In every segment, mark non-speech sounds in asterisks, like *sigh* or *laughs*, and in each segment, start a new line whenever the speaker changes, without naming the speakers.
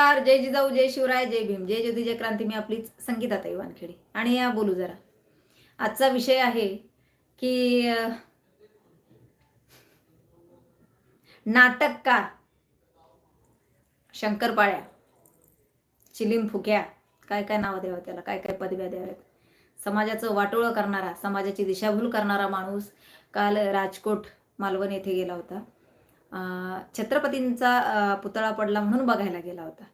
नमस्कार जय जिजाऊ जय शिवराय जय भीम जय ज्योती जय क्रांती. मी आपलीच संगीताताई वानखेडे आणि या बोलू जरा. आजचा विषय आहे की नाटककार शंकरपाळ्या चिलीम फुक्या काय काय नावं द्यावं त्याला काय काय पदव्या द्याव्यात. समाजाचं वाटोळं करणारा समाजाची दिशाभूल करणारा माणूस काल राजकोट मालवण येथे गेला होता. छत्रपतींचा पुतळा पडला म्हणून बघायला गेला होता.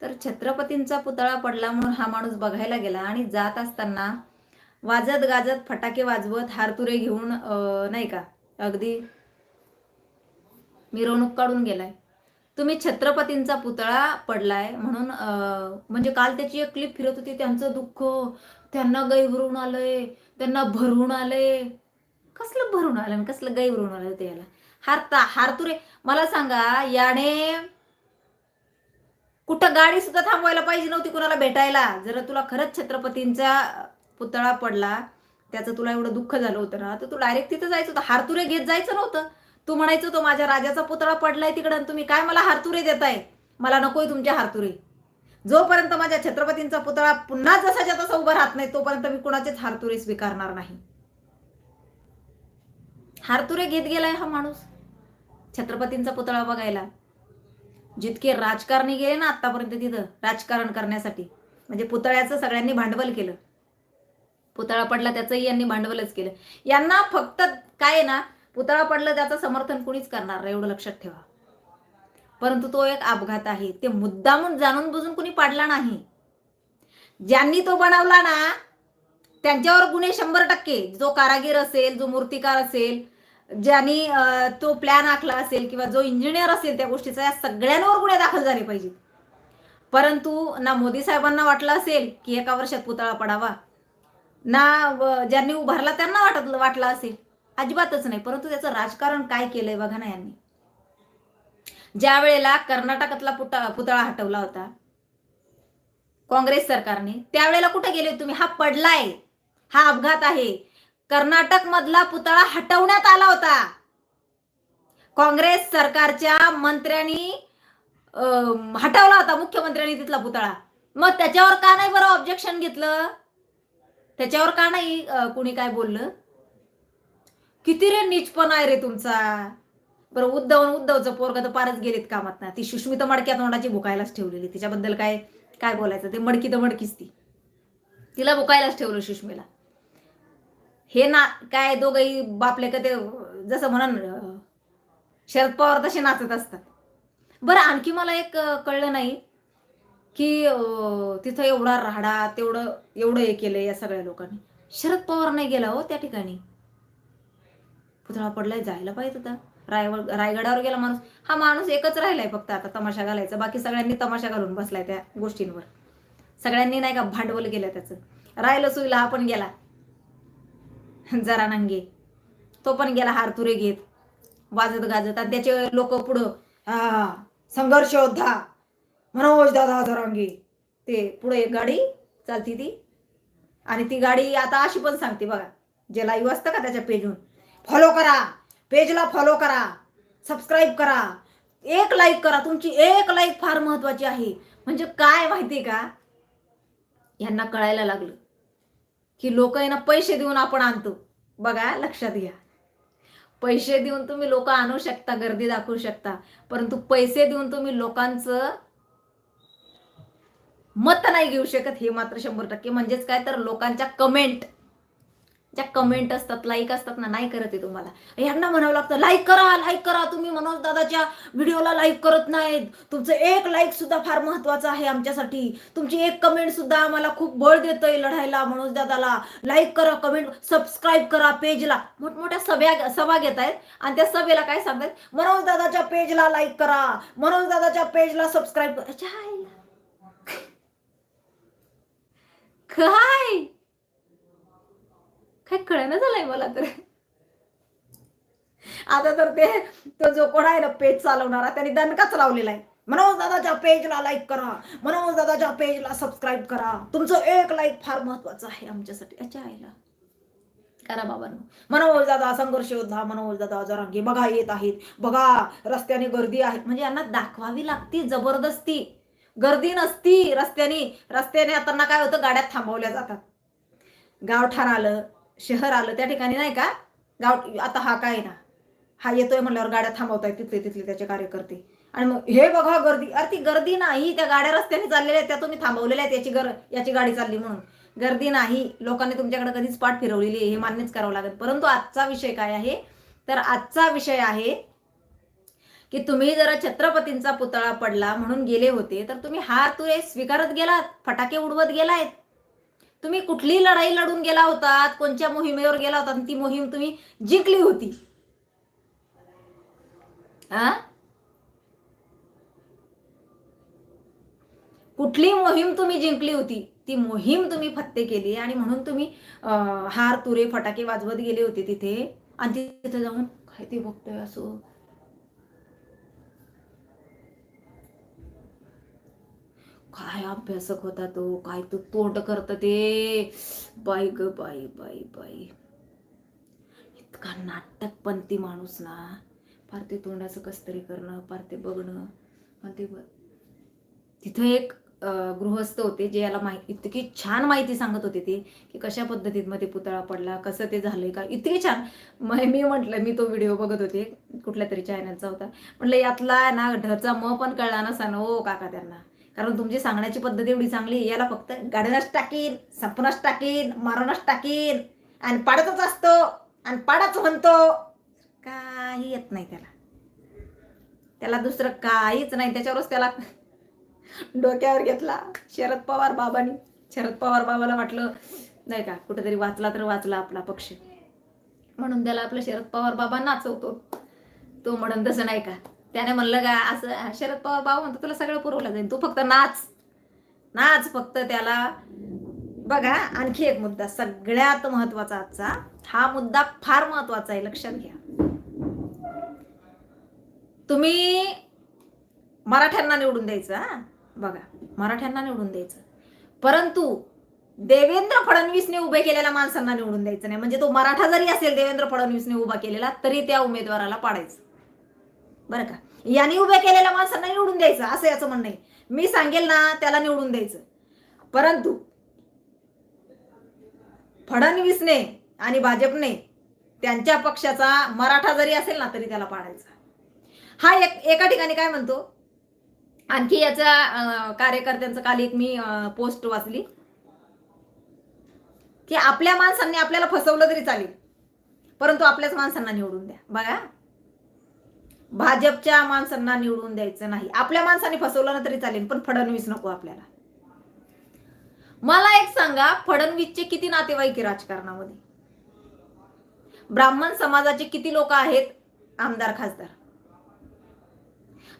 तर छत्रपतींचा पुतळा पडला म्हणून हा माणूस बघायला गेला आणि जात असताना वाजत गाजत फटाके वाजवत हारतुरे घेऊन नाही का अगदी मिरवणूक काढून गेलाय. तुम्ही छत्रपतींचा पुतळा पडलाय म्हणून अं, म्हणजे काल त्याची एक क्लिप फिरत होती त्यांचं दुःख त्यांना गैवरून आलंय त्यांना भरून आलंय. कसलं भरून आलं कसलं गैवरून आलं त्याला हारता हारतुरे. मला सांगा याने कुठं गाडी सुद्धा थांबवायला पाहिजे नव्हती कुणाला भेटायला. जर तुला खरंच छत्रपतींचा पुतळा पडला त्याचं तुला एवढं दुःख झालं होतं ना तर तू डायरेक्ट तिथं जायचं होतं. हारतुरे घेत जायचं नव्हतं. तू म्हणायचं तो माझ्या राजाचा पुतळा पडलाय तिकडं तुम्ही काय मला हारतुरे देताय? मला नकोय तुमचे हारतुरे. जोपर्यंत माझ्या छत्रपतींचा पुतळा पुन्हा जसाच्या तसा उभा राहत नाही तोपर्यंत मी कुणाचेच हारतुरे स्वीकारणार नाही. हारतुरे घेत गेलाय हा माणूस. छत्रपतींचा पुतळा बघायला. जितके राजकारणी गेले ना आतापर्यंत तिथं राजकारण करण्यासाठी. म्हणजे पुतळ्याचं सगळ्यांनी भांडवल केलं. पुतळा पडला त्याचंही यांनी भांडवलच केलं. यांना फक्त काय आहे ना पुतळा पडलं त्याचं समर्थन कुणीच करणार एवढं लक्षात ठेवा. परंतु तो एक अपघात आहे. ते मुद्दामून जाणून बुजून कुणी पाडला नाही. ज्यांनी तो बनवला ना त्यांच्यावर गुन्हे शंभर टक्के. जो कारागीर असेल जो मूर्तिकार असेल ज्यांनी तो प्लॅन आखला असेल किंवा जो इंजिनियर असेल त्या गोष्टीचा या सगळ्यांवर गुन्हे दाखल झाले पाहिजेत. परंतु ना मोदी साहेबांना वाटलं असेल की एका वर्षात पुतळा पडावा. ना ज्यांनी उभारला त्यांना वाटत वाटला असेल. अजिबातच नाही परंतु त्याचं राजकारण काय केलंय बघा ना यांनी. ज्या वेळेला कर्नाटकातला पुतळा पुतळा हटवला होता काँग्रेस सरकारने त्यावेळेला कुठे गेले तुम्ही? हा पडलाय. हा अपघात आहे. कर्नाटक मधला पुतळा हटवण्यात आला होता. काँग्रेस सरकारच्या मंत्र्यांनी हटवला होता मुख्यमंत्र्यांनी तिथला पुतळा. मग त्याच्यावर का नाही बरं ऑब्जेक्शन घेतलं? त्याच्यावर का नाही कुणी काय बोललं? किती रे नीचपण आहे रे तुमचा. बरं उद्धव उद्धवचं पोरग तर पारच गेलेत कामात ना. ती सुष्मिता मडक्या तोंडाची भुकायलाच ठेवलेली. तिच्याबद्दल काय काय बोलायचं? ते मडकी तर मडकीच ती. तिला भुकायलाच ठेवलं सुष्मीला. हे ना काय दोघही बापले का ते जसं म्हणून शरद पवार तसे नाचत असतात. बरं आणखी मला एक कळलं नाही की तिथं एवढा राहाडा तेवढं एवढं हे केलं या सगळ्या लोकांनी. शरद पवार नाही गेला हो त्या ठिकाणी. पुतळा पडलाय जायला पाहिजे होता. रायगड रायगडावर गेला माणूस. हा माणूस एकच राहिलाय फक्त आता तमाशा घालायचा. बाकी सगळ्यांनी तमाशा घालून बसलाय त्या गोष्टींवर. सगळ्यांनी नाही का भांडवल केलं त्याचं. राहिलं सुईला हा पण गेला. जरा नंगे. तो पण गेला हारतुरे घेत. वाजत गाजत आणि त्याचे लोक पुढं हा संघर्ष योद्धा मनोज दादा जरांगे ते पुढे एक गाडी चालती ती. आणि ती गाडी आता अशी पण सांगते बघा जे लाईव्ह असतं का त्याच्या पेजहून फॉलो करा पेजला फॉलो करा सबस्क्राईब करा. एक लाईक करा तुमची एक लाईक फार महत्वाची आहे. म्हणजे काय माहिती का? यांना कळायला लागलं. की लोक आहे ना पैसे देऊन आपण आणतो. बघा लक्षात घ्या. पैसे देऊन तुम्ही लोक आणू शकता गर्दी दाखवू शकता. परंतु पैसे देऊन तुम्ही लोकांचं मत नाही घेऊ शकत हे मात्र शंभर टक्के. म्हणजेच काय तर लोकांच्या कमेंट ज्या कमेंट असतात लाईक असतात ना नाही करत आहे तुम्हाला. यांना म्हणावं लागतं लाईक करा लाईक करा. तुम्ही मनोज दादाच्या व्हिडिओला लाईक करत नाहीत. तुमचं एक लाईक सुद्धा फार महत्वाचं आहे आमच्यासाठी. तुमची एक कमेंट सुद्धा आम्हाला खूप बळ देतंय लढायला मनोज दादाला. लाईक करा कमेंट सबस्क्राईब करा पेजला मोठमोठ्या सभ्या सभा घेत आहेत. आणि त्या सभेला काय सांगतात? मनोज दादाच्या पेजला लाईक करा. मनोज दादाच्या पेजला सबस्क्राईब करा. काय काय कळेना झालंय मला तर. आता तर ते तो जो कोण आहे ना पेज चालवणारा त्याने दणकाच लावलेला आहे. मनोज दादाच्या पेजला लाईक करा. मनोज दादाच्या पेजला सबस्क्राईब करा. तुमचं एक लाईक फार महत्वाचं आहे आमच्यासाठी. याच्या आईला. करा बाबांनो. मनोज दादा संघर्ष योद्धा मनोज दादा जरांगे. बघा येत आहेत. बघा रस्त्याने गर्दी आहे म्हणजे यांना दाखवावी लागती जबरदस्ती. गर्दी नसती रस्त्यानी. रस्त्याने आता काय होतं गाड्या थांबवल्या जातात. गावठाण आलं शहर आलं त्या ठिकाणी नाही का? गाव आता हा काय ना? हा येतोय म्हणल्यावर गाड्या थांबवताय तिथले तिथले त्याचे कार्यकर्ते. आणि मग हे बघा गर्दी अरे ती गर्दी नाही. त्या गाड्या रस्त्याने चाललेल्या आहेत त्या तुम्ही थांबवलेल्या आहेत याची गर याची गाडी चालली म्हणून. गर्दी नाही. लोकांनी तुमच्याकडे कधीच पाठ फिरवलेली आहे हे मान्यच करावं लागेल. परंतु आजचा विषय काय आहे? तर आजचा विषय आहे की तुम्ही जरा छत्रपतींचा पुतळा पडला म्हणून गेले होते तर तुम्ही हार तुरे स्वीकारत गेलात फटाके उडवत गेलायत. तुम्ही कुठली लढाई लढून गेला होतात कोणत्या मोहिमेवर गेला होता ती मोहीम तुम्ही जिंकली होती. आ कुठली मोहीम तुम्ही जिंकली होती ती मोहीम तुम्ही फत्ते केली आणि म्हणून तुम्ही हार तुरे फटाके वाजवत गेले होते तिथे. आणि तिथे जाऊन काय ते बघतोय असं. काय अभ्यासक होता तो? काय तो तोंड करत ते? बाई ग बाई बाई बाई. इतका नाटकपंथी माणूस ना. फार ते तोंडाचं कस तरी करणं फार ते बघणं. पण ते तिथं एक गृहस्थ होते जे याला माहिती इतकी छान माहिती सांगत होते ते की कशा पद्धतीत मध्ये पुतळा पडला कसं ते झालंय का इतकी छान. मग मी म्हटलं मी तो व्हिडिओ बघत होते कुठल्या तरी चॅनलचा होता. म्हटलं यातला ना ढचा म पण कळला नसा ना ओ काका त्यांना. कारण तुमची सांगण्याची पद्धत एवढी चांगली याला फक्त गाड्यानच टाकीन संपणच टाकीन मारूनच टाकीन. आणि पाडतच असतो. आणि पाडच म्हणतो. काही येत नाही त्याला. त्याला दुसरं काहीच नाही. त्याच्यावरच त्याला डोक्यावर घेतला. शरद पवार बाबांनी. शरद पवार बाबाला वाटलं नाही का कुठेतरी वाचला तर वाचला आपला पक्ष. म्हणून त्याला आपलं शरद पवार बाबा नाचवतो. तो म्हणून तसं नाही का? त्याने म्हणलं का असं शरद पवार बाबा म्हणतो तुला सगळं पुरवलं जाईल. तू फक्त नाच. नाच फक्त त्याला. बघा आणखी एक मुद्दा सगळ्यात महत्त्वाचा आजचा हा मुद्दा फार महत्त्वाचा आहे लक्षात घ्या. तुम्ही मराठ्यांना निवडून द्यायचं हा? बघा मराठ्यांना निवडून द्यायचं. परंतु देवेंद्र फडणवीसने उभे केलेल्या माणसांना निवडून द्यायचं नाही. म्हणजे तो मराठा जरी असेल देवेंद्र फडणवीसने उभा केलेला तरी त्या उमेदवाराला पाडायचं. बरं का? यांनी उभ्या केलेल्या माणसांना निवडून द्यायचं असं याचं म्हणणं आहे. मी सांगेल ना त्याला निवडून द्यायचं. परंतु फडणवीसने आणि भाजपने त्यांच्या पक्षाचा मराठा जरी असेल ना तरी त्याला पाडायचा. हा एक एका ठिकाणी काय म्हणतो? आणखी याच्या कार्यकर्त्यांचं काल एक मी पोस्ट वाचली. की आपल्या माणसांनी आपल्याला फसवलं तरी चालेल. परंतु आपल्याच माणसांना निवडून द्या. बघा. भाजपच्या माणसांना निवडून द्यायचं नाही. आपल्या माणसाने फसवलं ना तरी चालेल पण फडणवीस नको आपल्याला. मला एक सांगा फडणवीसचे किती नातेवाईक आहे राजकारणामध्ये? ब्राह्मण समाजाचे किती लोक आहेत? आमदार खासदार.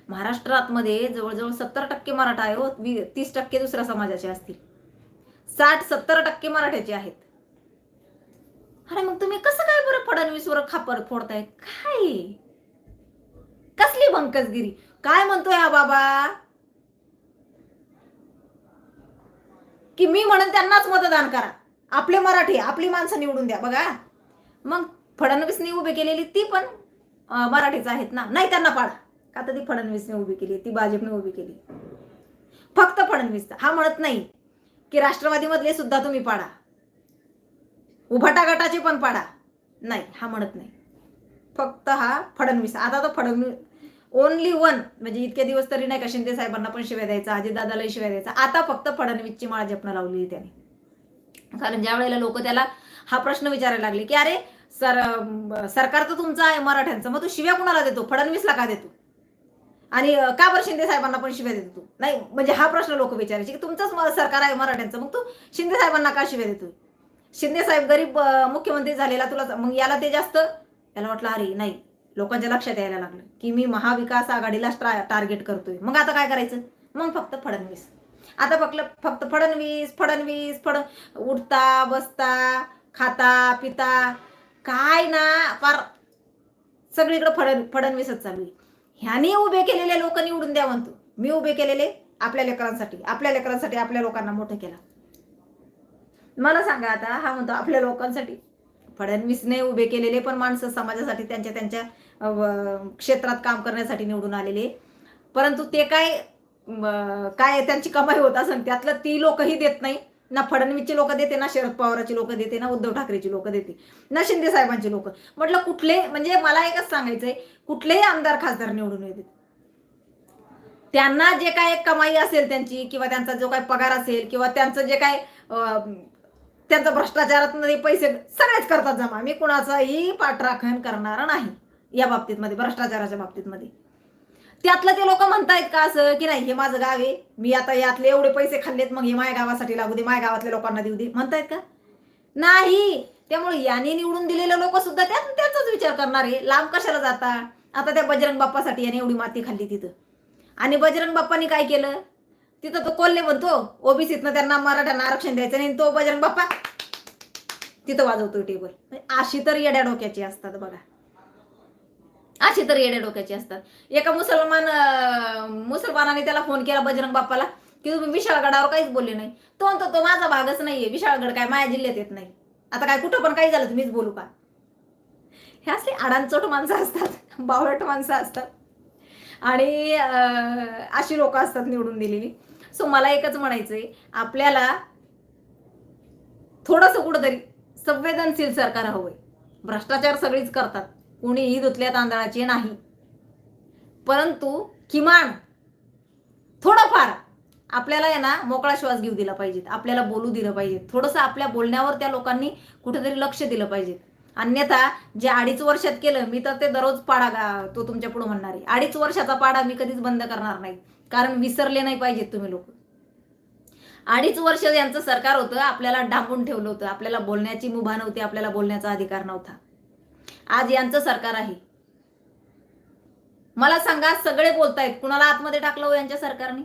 महाराष्ट्रात मध्ये जवळजवळ सत्तर टक्के मराठा आहे हो तीस टक्के दुसऱ्या समाजाचे असतील. साठ सत्तर टक्के मराठ्याचे आहेत. अरे मग तुम्ही कसं काय बरं फडणवीसवर खापर फोडताय? काय? कसली भंकसगिरी काय म्हणतोय हा बाबा? की मी म्हणून त्यांनाच मतदान करा. आपले मराठी आपली माणसं निवडून द्या बघा. मग फडणवीसने उभी केलेली ती पण मराठीच आहेत ना? नाही त्यांना पाडा. का तर ती फडणवीसने उभी केली ती भाजपने उभी केली. फक्त फडणवीस हा म्हणत नाही की राष्ट्रवादीमधले सुद्धा तुम्ही पाडा. उभाटा गटाचे पण पाडा. नाही हा म्हणत नाही. फक्त हा फडणवीस. आता तो फडणवीस ओनली वन म्हणजे इतके दिवस तरी नाही का शिंदे साहेबांना पण शिव्या द्यायचा अजितदादालाही शिव्या द्यायचा. आता फक्त फडणवीसची माळ जपणं लावली त्याने. कारण ज्या वेळेला लोक त्याला हा प्रश्न विचारायला लागले की अरे सर सरकार तर तुमचं आहे मराठ्यांचं मग तू शिव्या कुणाला देतो? फडणवीसला का देतो? आणि का बरं शिंदे साहेबांना पण शिव्या देतो तू? नाही म्हणजे हा प्रश्न लोक विचारायचे की तुमचंच म- सरकार आहे मराठ्यांचं मग तू शिंदे साहेबांना का शिव्या देतो शिंदे साहेब गरीब मुख्यमंत्री झालेला तुला मग याला ते जास्त याला वाटलं अरे नाही लोकांच्या लक्षात यायला लागलं की मी महाविकास आघाडीलाच टार्गेट करतोय. मग आता काय करायचं? मग फक्त फडणवीस. आता फक्त फक्त फडणवीस फडणवीस फड उठता बसता खाता पिता काय ना फार सगळीकडे फडण फडणवीसच चालू आहे. ह्याने उभे केलेले लोक निवडून द्या म्हणतो. मी उभे केलेले आपल्या लेकरांसाठी आपल्या लेकरांसाठी आपल्या लोकांना मोठं केलं. मला सांगा आता हा म्हणतो आपल्या लोकांसाठी. फडणवीसने उभे केलेले पण माणसं समाजासाठी त्यांच्या त्यांच्या क्षेत्रात काम करण्यासाठी निवडून आलेले. परंतु ते काय काय त्यांची कमाई होत असेल त्यातलं ती लोकही देत नाही. ना फडणवीसची लोक देते ना शरद पवाराची लोक देते ना उद्धव ठाकरेची लोक देते ना शिंदे साहेबांची लोक. म्हटलं कुठले म्हणजे मला एकच सांगायचंय कुठलेही आमदार खासदार निवडून येते त्यांना जे काय कमाई असेल त्यांची किंवा त्यांचा जो काय पगार असेल किंवा त्यांचं जे काय त्यांचा त्यांचं भ्रष्टाचारात पैसे सगळेच करतात जमा. मी कुणाचाही पाठराखण करणार नाही. या बाबतीत मध्ये भ्रष्टाचाराच्या बाबतीत मध्ये त्यातलं ते लोक म्हणतायत का असं की नाही हे माझं गाव आहे मी आता यातले एवढे पैसे खाल्लेत मग हे माझ्या गावासाठी लागू दे माझ्या गावातल्या लोकांना देऊ दे. म्हणतायत का? नाही. त्यामुळे यांनी निवडून दिलेले लोक सुद्धा त्या त्याचाच विचार करणार आहे. लांब कशाला जाता? आता त्या बजरंग बाप्पासाठी याने एवढी माती खाल्ली तिथं. आणि बजरंग बाप्पानी काय केलं? तिथं तो कोल्हे म्हणतो ओबीसीतनं त्यांना मराठ्यांना आरक्षण द्यायचं नाही. आणि तो बजरंग बाप्पा तिथं वाजवतो टेबल अशी तर येड्या डोक्याची असतात बघा. अशी तर येड्या डोक्याची असतात. एका मुसलमान मुसलमानाने त्याला फोन केला बजरंग बाप्पाला की तुम्ही विशाळगडावर काहीच बोलले नाही. तो म्हणतो तो माझा भागच नाहीये. विशाळगड काय माझ्या जिल्ह्यात येत नाही. आता काय कुठं पण काही झालं तुम्हीच बोलू का? हे असले अडाणचोट माणसं असतात बावळट माणसं असतात. आणि अशी लोक असतात निवडून दिलेली. सो मला एकच म्हणायचंय आपल्याला थोडंसं कुठंतरी संवेदनशील सरकार हवंय. भ्रष्टाचार सगळीच करतात. कुणीही धुतल्या तांदळाचे नाही. परंतु किमान थोडंफार आपल्याला आहे ना मोकळा श्वास घेऊ दिला पाहिजेत. आपल्याला बोलू दिलं पाहिजे थोडंसं आपल्या बोलण्यावर त्या लोकांनी कुठेतरी लक्ष दिलं पाहिजे अन्यथा जे अडीच वर्षात केलं मी तर ते दररोज पाडा गा तो तुमच्यापुढे म्हणणार. आहे अडीच वर्षाचा पाडा मी कधीच बंद करणार नाही. कारण विसरले नाही पाहिजेत तुम्ही लोक. अडीच वर्ष यांचं सरकार होतं आपल्याला डांबून ठेवलं होतं. आपल्याला बोलण्याची मुभा नव्हती आपल्याला बोलण्याचा अधिकार नव्हता. आज यांचं सरकार आहे. मला सांगा सगळे बोलतायत कुणाला आतमध्ये टाकलं हो यांच्या सरकारने?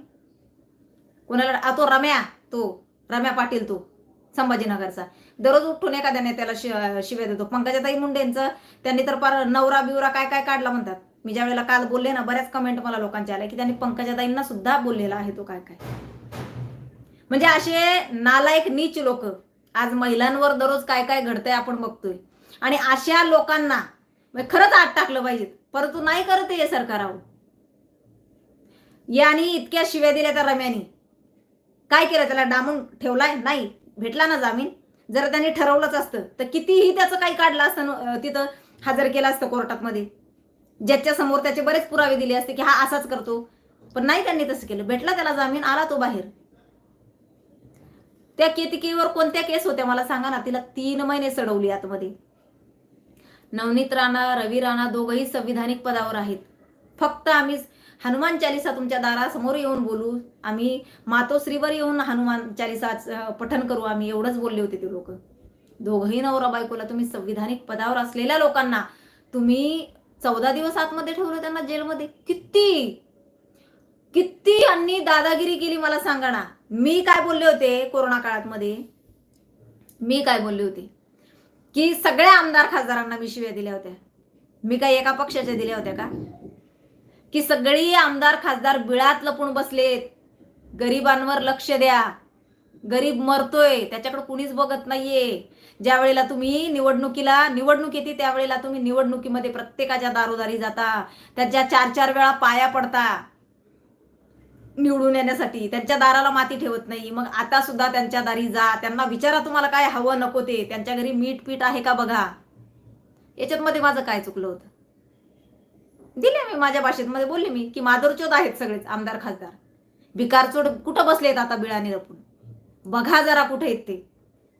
कुणाला तो रम्या तो रम्या पाटील तो संभाजीनगरचा. दररोज उठून एखाद्या नेत्याला शि- शिव्या देतो. पंकजाताई मुंडेंचं त्यांनी तर फार नवरा बिवरा काय काय काढला म्हणतात. मी ज्या वेळेला काल बोलले ना बऱ्याच कमेंट मला लोकांच्या आल्या की त्यांनी पंकजाताईंना सुद्धा बोललेला आहे तो काय काय. म्हणजे असे नालायक नीच लोक आज महिलांवर दररोज काय काय घडतंय आपण बघतोय. आणि अशा लोकांना म्हणजे खरंच आत टाकलं पाहिजे. परंतु नाही करत हे सरकारावर याने इतक्या शिव्या दिल्या त्या रम्याने. काय केलं त्याला? डांबून ठेवलाय? नाही. भेटला ना जामीन. जर त्यांनी ठरवलंच असतं तर कितीही त्याचं काही काढलं असतं तिथं हजर केलं असतं कोर्टात मध्ये ज्याच्या समोर त्याचे बरेच पुरावे दिले असते की हा असाच करतो. पण नाही त्यांनी तसं केलं. भेटला त्याला जामीन आला तो बाहेर. त्या केतिकेवर कोणत्या केस होत्या? मला सांगा ना. तिला तीन महिने सडवली आतमध्ये. नवनीत राणा रवी राणा दोघंही संविधानिक पदावर आहेत. फक्त आम्ही हनुमान चालिसा तुमच्या दारासमोर येऊन बोलू. आम्ही मातोश्रीवर येऊन हनुमान चालिसा पठन करू. आम्ही एवढंच बोलले होते ते लोक. दोघंही नवरा बायकोला तुम्ही संविधानिक पदावर असलेल्या लोकांना तुम्ही चौदा दिवस आतमध्ये ठेवलं त्यांना जेलमध्ये. किती? किती यांनी दादागिरी केली मला सांगा ना. मी काय बोलले होते कोरोना काळात मध्ये? मी काय बोलले होते? की सगळ्या आमदार खासदारांना मी शिव्या दिल्या होत्या. मी काही एका पक्षाच्या दिल्या होत्या का? की सगळी आमदार खासदार बिळात लपून बसलेत. गरिबांवर लक्ष द्या. गरीब मरतोय त्याच्याकडे कुणीच बघत नाहीये. ज्या वेळेला तुम्ही निवडणुकीला निवडणूक येते त्यावेळेला तुम्ही निवडणुकीमध्ये प्रत्येकाच्या दारोदारी जाता. त्याच्या चार चार वेळा पाया पडता. निवडून येण्यासाठी. त्यांच्या दाराला माती ठेवत नाही. मग आता सुद्धा त्यांच्या दारी जा. त्यांना विचारा तुम्हाला काय हवं नको ते. त्यांच्या घरी मीठ पीठ आहे का बघा? याच्यात मध्ये माझं काय चुकलं होतं? दिले मी माझ्या भाषेत मध्ये बोलले मी की माधुरचोद आहेत सगळेच आमदार खासदार. भिकारचोड कुठं बसलेत आता बिळाने रपून बघा जरा कुठे आहेत ते.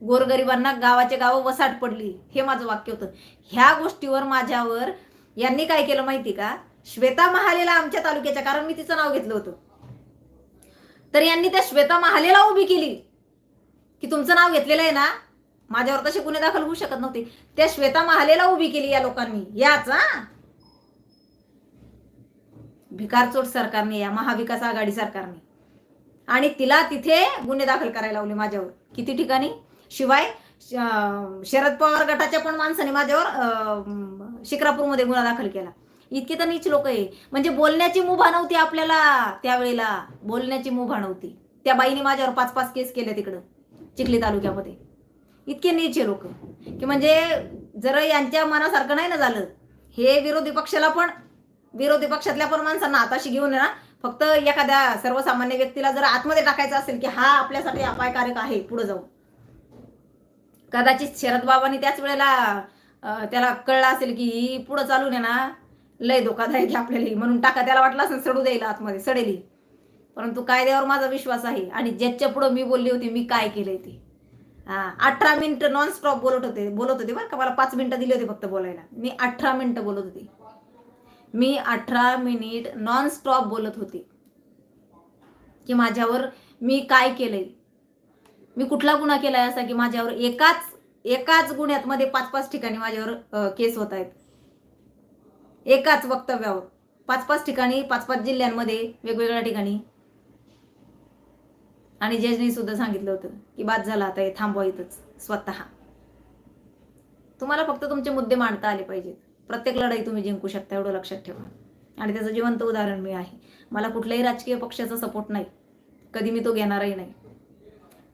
गोरगरिबांना गावाचे गावं वसाट पडली. हे माझं वाक्य होतं. ह्या गोष्टीवर माझ्यावर यांनी काय केलं माहिती का? श्वेता महालेला आमच्या तालुक्याच्या कारण मी तिचं नाव घेतलं होतं. तर यांनी त्या श्वेता महालेला उभी केली. की तुमचं नाव घेतलेलं आहे ना माझ्यावर तसे गुन्हे दाखल होऊ शकत नव्हते. त्या श्वेता महालेला उभी केली या लोकांनी. याच हा? भिकारचोट सरकारने या महाविकास आघाडी सरकारने. आणि तिला तिथे गुन्हे दाखल करायला लावले माझ्यावर. किती ठिकाणी? शिवाय शरद पवार गटाच्या पण माणसाने माझ्यावर अं, शिक्रापूरमध्ये गुन्हा दाखल केला. इतके तर नीच लोक आहे म्हणजे बोलण्याची मुभा नव्हती आपल्याला त्यावेळेला. बोलण्याची मुभा नव्हती. त्या बाईने माझ्यावर पाच पाच केस केले तिकडं चिखली तालुक्यामध्ये. इतके नीच आहे लोक. की म्हणजे जर यांच्या मनासारखं नाही ना झालं. हे विरोधी पक्षाला पण विरोधी पक्षातल्या पण माणसांना हाताशी घेऊन ना फक्त एखाद्या सर्वसामान्य व्यक्तीला जर आतमध्ये टाकायचं असेल की हा आपल्यासाठी अपायकारक आहे पुढे जाऊन. कदाचित शरद बाबांनी त्याच वेळेला त्याला कळलं असेल की ही पुढं चालून आहे ना लय धोकादायक आहे आपल्याला म्हणून टाका त्याला वाटलं असं सडू द्यायला आतमध्ये सडेली परंतु कायद्यावर माझा विश्वास आहे. आणि ज्याच्या पुढं मी बोलली होती मी काय केलंय ते. हा अठरा मिनिटं नॉनस्टॉप बोलत होते बोलत होते बरं का. मला पाच मिनिटं दिली होती फक्त बोलायला. मी अठरा मिनिटं बोलत होते. मी अठरा मिनिट नॉनस्टॉप बोलत होते. की माझ्यावर मी काय केलंय? मी कुठला गुन्हा केलाय असा की माझ्यावर एकाच एकाच गुन्ह्यात मध्ये पाच पाच ठिकाणी माझ्यावर केस होत आहेत? एकाच वक्तव्यावर. पाच पाच ठिकाणी पाच पाच जिल्ह्यांमध्ये वेगवेगळ्या ठिकाणी. आणि जजनी सुद्धा सांगितलं होतं की बाद झाला आता हे थांबवा इथंच स्वतः. तुम्हाला फक्त तुमचे मुद्दे मांडता आले पाहिजेत. प्रत्येक लढाई तुम्ही जिंकू शकता एवढं लक्षात ठेवा. आणि त्याचं जिवंत उदाहरण मी आहे. मला कुठल्याही राजकीय पक्षाचा सपोर्ट नाही. कधी मी तो घेणारही नाही.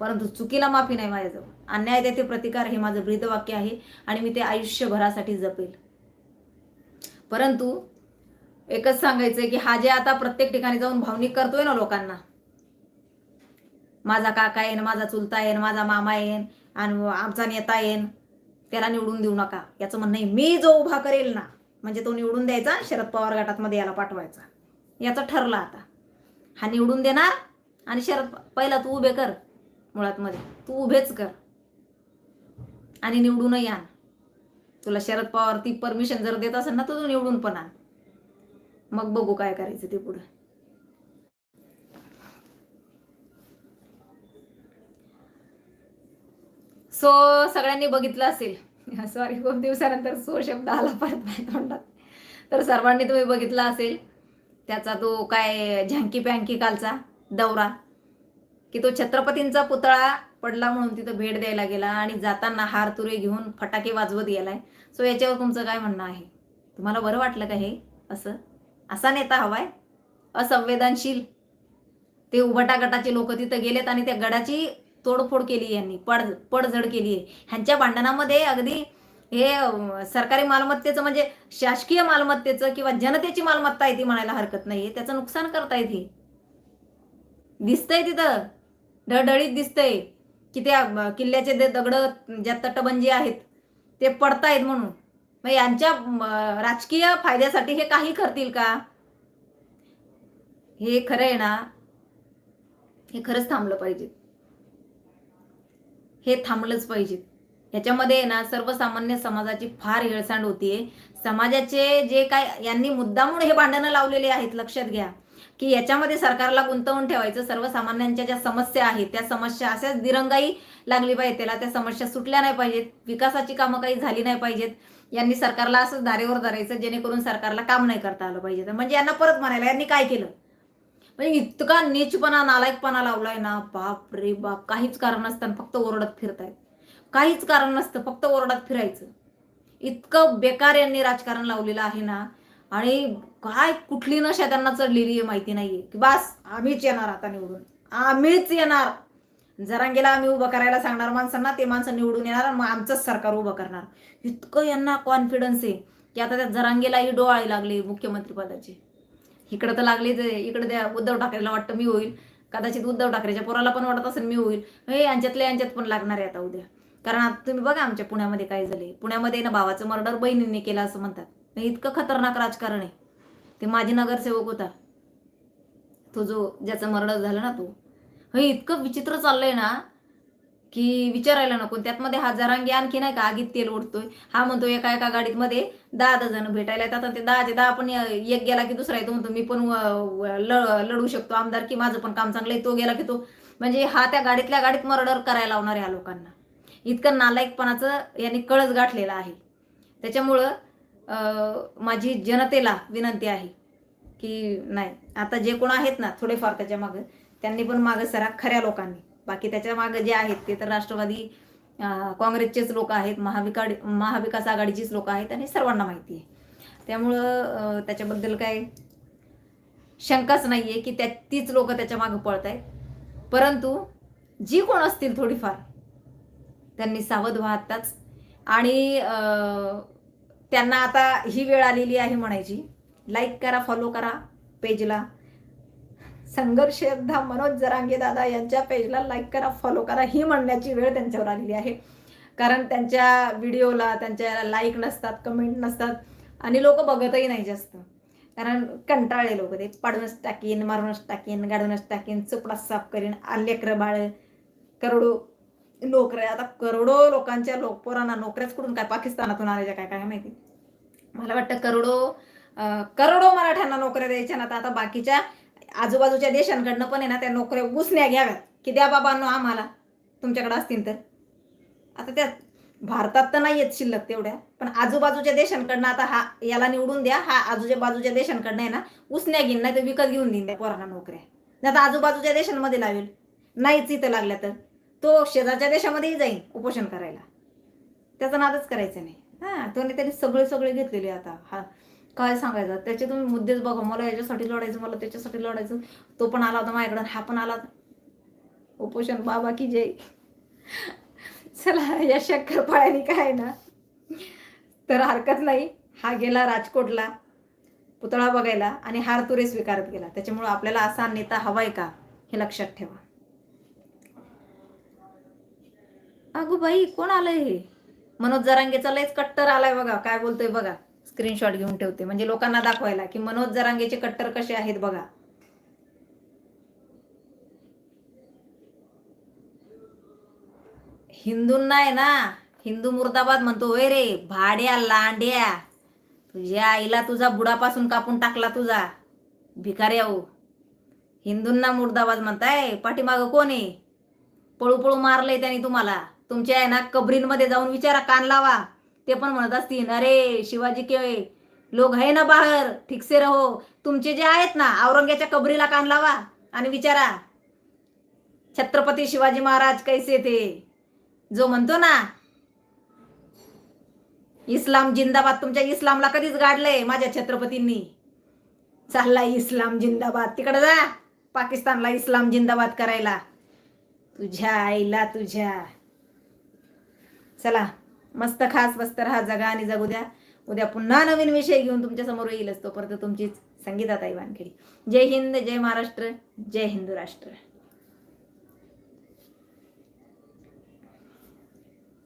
परंतु चुकीला माफी नाही माझ्याजवळ. अन्याय त्याचे प्रतिकार हे माझं ब्रीदवाक्य आहे आणि मी ते आयुष्यभरासाठी जपेल. परंतु एकच सांगायचंय की हा जे आता प्रत्येक ठिकाणी जाऊन भावनिक करतोय ना लोकांना माझा काका येईन माझा चुलता येईन माझा मामा येईन आणि आमचा नेता येईन त्याला निवडून देऊ नका. याचं म्हणणं आहे मी जो उभा करेल ना म्हणजे तो निवडून द्यायचा शरद पवार गटात मध्ये याला पाठवायचा. याचं ठरलं आता. हा निवडून देणार आणि शरद पहिला तू उभे कर मुळात मध्ये तू उभेच कर. आणि निवडूनही आण. तुला शरद पवार ती परमिशन जर देत असेल ना तर तू निवडून पण आण. मग बघू काय करायचं ते पुढे. सो सगळ्यांनी बघितलं असेल. *laughs* सॉरी खूप दिवसानंतर सो शब्द आला परत माझ्या तोंडात. तर सर्वांनी तुम्ही बघितला असेल त्याचा तो काय झँकी पँकी कालचा दौरा की तो छत्रपतींचा पुतळा पडला म्हणून तिथं भेट द्यायला गेला आणि जाताना हार तुरे घेऊन फटाके वाजवत गेलाय. सो याच्यावर तुमचं काय म्हणणं आहे? तुम्हाला बरं वाटलं का हे? असं? असा नेता हवाय? असंवेदनशील? ते उभटा गटाचे लोक तिथं गेलेत आणि त्या गडाची तोडफोड केली यांनी पड पडझड केली आहे. ह्यांच्या भांडणामध्ये अगदी हे सरकारी मालमत्तेचं म्हणजे शासकीय मालमत्तेचं किंवा जनतेची मालमत्ता आहे ती म्हणायला हरकत नाही त्याचं नुकसान करतायत हे दिसतंय तिथं. ढळढळीत दिसतंय. की त्या किल्ल्याचे जे दगड ज्या तटबंजी आहेत ते पडतायत म्हणून. मग यांच्या राजकीय फायद्यासाठी हे काही करतील का? हे खरं आहे ना हे खरंच थांबलं पाहिजे. हे थांबलंच पाहिजे. याच्यामध्ये ना सर्वसामान्य समाजाची फार हेळसांड होतीये. समाजाचे जे काय यांनी मुद्दामून हे भांडणं लावलेले आहेत लक्षात घ्या. की याच्यामध्ये सरकारला गुंतवून ठेवायचं सर्वसामान्यांच्या ज्या समस्या आहेत त्या समस्या अशाच दिरंगाई लागली पाहिजे त्याला त्या समस्या सुटल्या नाही पाहिजेत विकासाची कामं काही झाली नाही पाहिजेत यांनी सरकारला असंच धारेवर धरायचं जेणेकरून सरकारला काम नाही करता आलं पाहिजे. म्हणजे यांना परत म्हणायला यांनी काय केलं? म्हणजे इतका नीचपणा नालायकपणा लावलाय ना बाप रे बाप काहीच कारण नसताना फक्त ओरडत फिरतायत. काहीच कारण नसतं फक्त ओरडत फिरायचं. इतकं बेकार यांनी राजकारण लावलेलं आहे ना आणि काय कुठली नशा त्यांना चढलेली आहे माहिती नाहीये. की बस आम्हीच येणार आता निवडून. आम्हीच येणार. जरांगेला आम्ही उभं करायला सांगणार माणसांना ते माणसं निवडून येणार मग आमचंच सरकार उभं करणार. इतकं यांना कॉन्फिडन्स आहे की आता त्या जरांगेलाही डोळाळे लागले मुख्यमंत्री पदाचे इकडं तर लागले इकडे त्या उद्धव ठाकरेला वाटतं मी होईल. कदाचित उद्धव ठाकरेच्या पोराला पण वाटत असेल मी होईल. हे यांच्यातल्या यांच्यात पण लागणार आहे आता उद्या. कारण आता तुम्ही बघा आमच्या पुण्यामध्ये काय झाले पुण्यामध्ये ना भावाचं मर्डर बहिणीने केलं असं म्हणतात. इतकं खतरनाक राजकारण आहे. ते माझी नगरसेवक होता. तो जो ज्याचं मर्डर झालं ना तो. हे इतकं विचित्र चाललंय ना की विचारायला नको. त्यात मध्ये हा जरांगी आणखी नाही का आगीत तेल ओढतोय. हा म्हणतो एका एका गाडीत मध्ये दहा दहा जण भेटायला येतात ते दहाचे दहा पण एक गेला की दुसरा येतो म्हणतो मी पण व- ल- लढू शकतो आमदार की माझं पण काम चांगलं आहे तो गेला की तो. म्हणजे हा त्या गाडीतल्या गाडीत मर्डर करायला लावणार ह्या लोकांना. इतकं नालायकपणाचं यांनी कळस गाठलेला आहे. त्याच्यामुळं माझी जनतेला विनंती आहे की नाही आता जे कोण आहेत ना थोडेफार त्याच्या मागं त्यांनी पण मागं सरा खऱ्या लोकांनी. बाकी त्याच्या मागं जे आहेत ते तर राष्ट्रवादी काँग्रेसचेच लोक आहेत महाविका महाविकास आघाडीचीच लोक आहेत आणि सर्वांना माहिती आहे. त्यामुळं त्याच्याबद्दल काय शंकाच नाही आहे की त्या तीच लोक त्याच्या मागं पळत आहेत परंतु जी कोण असतील थोडीफार त्यांनी सावध व्हा आत्ताच आणि त्यांना आता ही वेळ आलेली आहे म्हणायची. लाईक करा फॉलो करा पेजला. संघर्ष योद्धा मनोज जरांगे दादा यांच्या पेजला लाईक करा फॉलो करा. ही म्हणण्याची वेळ त्यांच्यावर आलेली आहे. कारण त्यांच्या व्हिडिओला त्यांच्या लाईक नसतात कमेंट नसतात. आणि लोक बघतही नाही जास्त. कारण कंटाळले लोक ते. पाडूनच टाकीन मारूनच टाकीन गाडूनच टाकीन चोपडा साफ करीन आलेकर बाळ करोडो नोकऱ्या आता करोडो लोकांच्या लोक पोरांना नोकऱ्याच कुठून काय? पाकिस्तानातून आल्याच्या काय काय माहिती? मला वाटतं करोडो करोडो मराठ्यांना नोकऱ्या द्यायच्या ना आता बाकीच्या आजूबाजूच्या देशांकडनं पण आहे ना त्या नोकऱ्या घुसण्या घ्याव्यात. की द्या बाबांनो आम्हाला. तुमच्याकडे असतील तर. आता त्या भारतात तर नाही येत शिल्लक तेवढ्या. पण आजूबाजूच्या देशांकडनं आता हा याला निवडून द्या. हा आजूच्या बाजूच्या देशांकडनं आहे ना उसण्या घेईन नाही तर विकत घेऊन देईन त्या पोरांना नोकऱ्या. नाही आता आजूबाजूच्या देशांमध्ये लावेल. नाहीच इथं लागल्या तर. तो शेजारच्या देशामध्येही जाईल उपोषण करायला. त्याचा नादच करायचं नाही. हा तो त्याने सगळे सगळे घेतलेले आता. हा काय सांगायचं? त्याचे तुम्ही मुद्देच बघा. मला याच्यासाठी लढायचं मला त्याच्यासाठी लढायचं. तो पण आला होता माझ्याकडं हा पण आला. होता उपोषण बाबा की जय. चला या शक्करपाळ्याने काय ना. तर हरकत नाही. हा गेला राजकोटला पुतळा बघायला आणि हार तुरे स्वीकारत गेला. त्याच्यामुळे आपल्याला असा नेता हवाय का? हे लक्षात ठेवा. अगो बाई कोण आलंय हे? मनोज जरांगेचा लयच कट्टर आलाय बघा. काय बोलतोय बघा. स्क्रीनशॉट घेऊन ठेवते. म्हणजे लोकांना दाखवायला की मनोज जरांगेचे कट्टर कसे आहेत बघा. हिंदूंना आहे ना हिंदू मुर्दाबाद म्हणतो वय रे भाड्या लांड्या. तुझ्या आईला तुझा बुडापासून कापून टाकला तुझा. भिकाऱ्या हो हिंदूंना मुर्दाबाद म्हणताय पाठीमागं कोण आहे? पळू पळू मारलंय त्यांनी तुम्हाला. तुमच्या आहे ना कबरींमध्ये जाऊन विचारा कान लावा. ते पण म्हणत असतील अरे शिवाजी के लोक आहे ना बाहेर ठिकसे रहो. तुमचे जे आहेत ना औरंग्याच्या कबरीला कान लावा आणि विचारा छत्रपती शिवाजी महाराज कैसे थे? जो म्हणतो ना इस्लाम जिंदाबाद तुमच्या इस्लामला कधीच गाडलंय माझ्या छत्रपतींनी. चाललाय इस्लाम जिंदाबाद. तिकडे जा पाकिस्तानला इस्लाम जिंदाबाद करायला. तुझ्या आईला तुझ्या. चला. मस्त खास मस्त राहा जगा आणि जगू द्या. उद्या पुन्हा नवीन विषय घेऊन तुमच्यासमोर येईल येईलच. तोपर्यंत तुमचीच संगीताताई वानखेडी. जय हिंद जय महाराष्ट्र जय हिंदू राष्ट्र.